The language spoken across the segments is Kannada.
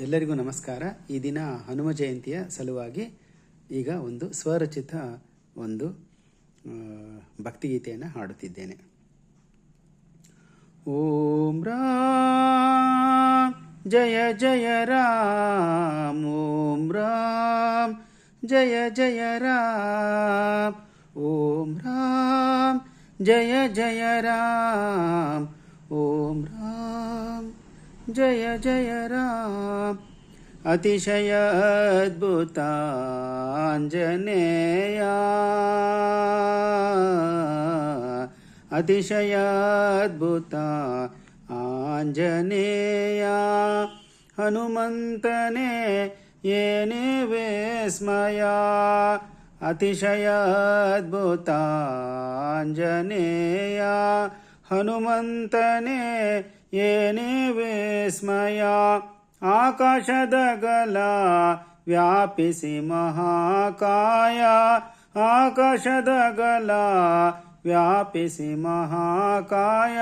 ಎಲ್ಲರಿಗೂ ನಮಸ್ಕಾರ. ಈ ದಿನ ಹನುಮ ಜಯಂತಿಯ ಸಲುವಾಗಿ ಈಗ ಒಂದು ಸ್ವರಚಿತ ಒಂದು ಭಕ್ತಿಗೀತೆಯನ್ನು ಹಾಡುತ್ತಿದ್ದೇನೆ. ಓಂ ರಾಮ್ ಜಯ ಜಯ ರಾಮ್. ಓಂ ರಾಮ್ ಜಯ ಜಯ ರಾಮ್. ಓಂ ರಾಮ್ ಜಯ ಜಯ ರಾಮ್. ಓಂ ರಾಮ್ ಜಯ ಜಯ ರಾಮ್ ಅತಿಶಯ ಅದ್ಭುತ ಆಂಜನೇಯ ಅತಿಶಯ ಅದ್ಭುತ ಆಂಜನೇಯ ಹನುಮಂತನೇ ಏನೇ ವಿಸ್ಮಯ ಅತಿಶಯ ಅದ್ಭುತ ಆಂಜನೇಯ ಹನುಮಂತನೇ, ಏನೇ ವಿಸ್ಮಯ. ಆಕಾಶದ ಗಲ ವ್ಯಾಪಿಸಿ ಮಹಾಕಾಯ. ಆಕಾಶದ ಗಲ ವ್ಯಾಪಿಸಿ ಮಹಾಕಾಯ.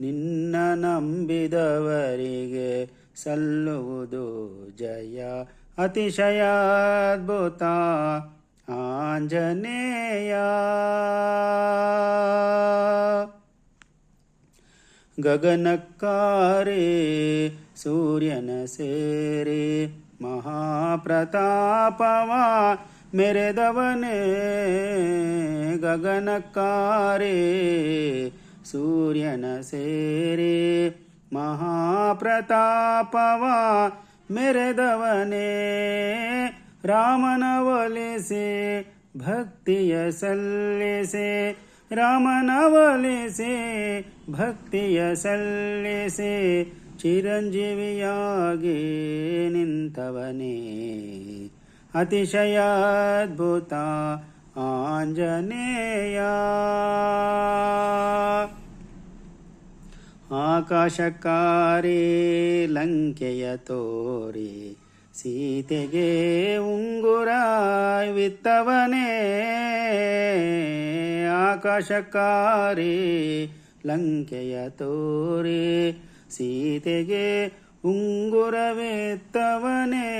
ನಿನ್ನ ನಂಬಿದವರಿಗೆ ಸಲ್ಲುವುದು ಜಯ. ಅತಿಶಯ ಅದ್ಭುತ ಆಂಜನೇಯ. ಗಗನಕ್ಕಾರೆ ಸೂರ್ಯನ ಸೇರೆ ಮಹಾಪ್ರತಾಪವ ಮೆರೆದವನೇ. ಗಗನಕ್ಕಾರೆ ಸೂರ್ಯನ ಸೇರೆ ಮಹಾಪ್ರತಾಪವ ಮೆರೆದವನೇ. ರಾಮನ ಒಲಿಸಿ ಭಕ್ತಿಯ ಸಲ್ಲಿಸಿ ರಾಮನ ಒಲಿಸಿ ಭಕ್ತಿಯ ಸಲ್ಲಿಸಿ, ಚಿರಂಜೀವಿಯಾಗಿ ನಿಂತವನೇ. ಅತಿಶಯ ಅದ್ಭುತ ಆಂಜನೇಯ. ಆಕಾಶಕಾರಿ ಲಂಕೆಯ ತೋರಿ, ಸೀತೆಗೆ ಉಂಗುರ ವಿತ್ತವನೇ. ಆಕಾಶಕಾರಿ, ಲಂಕೆಯ ತೋರಿ, ಸೀತೆಗೆ ಉಂಗುರವೇತ್ತವನೇ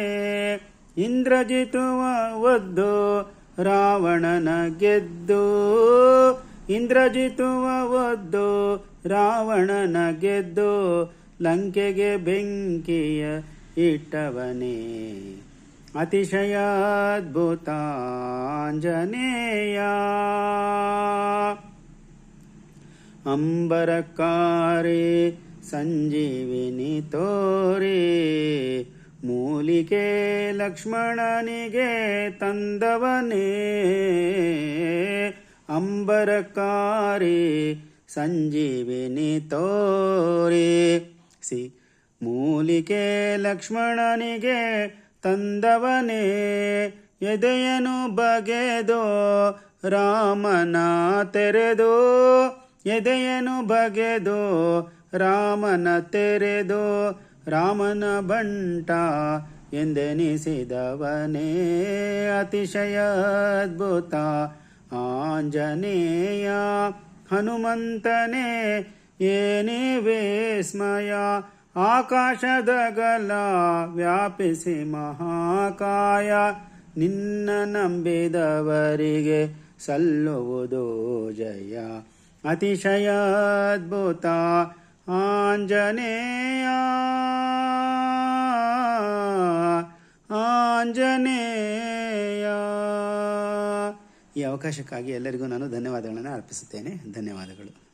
ಇಂದ್ರಜಿತುವ ಒದ್ದು ರಾವಣನ ಗೆದ್ದು, ಇಂದ್ರಜಿತುವ ಒದ್ದು ರಾವಣನ ಗೆದ್ದು, ಲಂಕೆಗೆ ಬೆಂಕಿಯ ಇಟ್ಟವನೇ. ಅತಿಶಯಾದ್ಭುತಾಂಜನೇಯ ಅಂಬರಕಾರೆ, ಸಂಜೀವಿನಿ ತೋರೆ, ಮೂಲಿಕೆ ಲಕ್ಷ್ಮಣನಿಗೆ ತಂದವನೇ. ಅಂಬರಕಾರಿ, ಸಂಜೀವಿನಿ ತೋರಿ, ಸಿ ಮೂಲಿಕೆ ಲಕ್ಷ್ಮಣನಿಗೆ ತಂದವನೇ. ಎದೆಯನು ಬಗೆದೋ, ರಾಮನ ತೆರೆದೋ ಎದೆಯನು ಬಗೆದು, ರಾಮನ ತೆರೆದು, ರಾಮನ ಬಂಟ ಎಂದೆನಿಸಿದವನೇ. ಅತಿಶಯ ಅದ್ಭುತ ಆಂಜನೇಯ, ಹನುಮಂತನೇ ಏನೇ ವಿಸ್ಮಯ ಆಕಾಶದ ಗಲ ವ್ಯಾಪಿಸಿ ಮಹಾಕಾಯ. ನಿನ್ನ ನಂಬಿದವರಿಗೆ ಸಲ್ಲುವುದು ಜಯ. ಅತಿಶಯ ಅದ್ಭುತ ಆಂಜನೇಯ ಆಂಜನೇಯ ಈ ಅವಕಾಶಕ್ಕಾಗಿ ಎಲ್ಲರಿಗೂ ನಾನು ಧನ್ಯವಾದಗಳನ್ನು ಅರ್ಪಿಸುತ್ತೇನೆ. ಧನ್ಯವಾದಗಳು.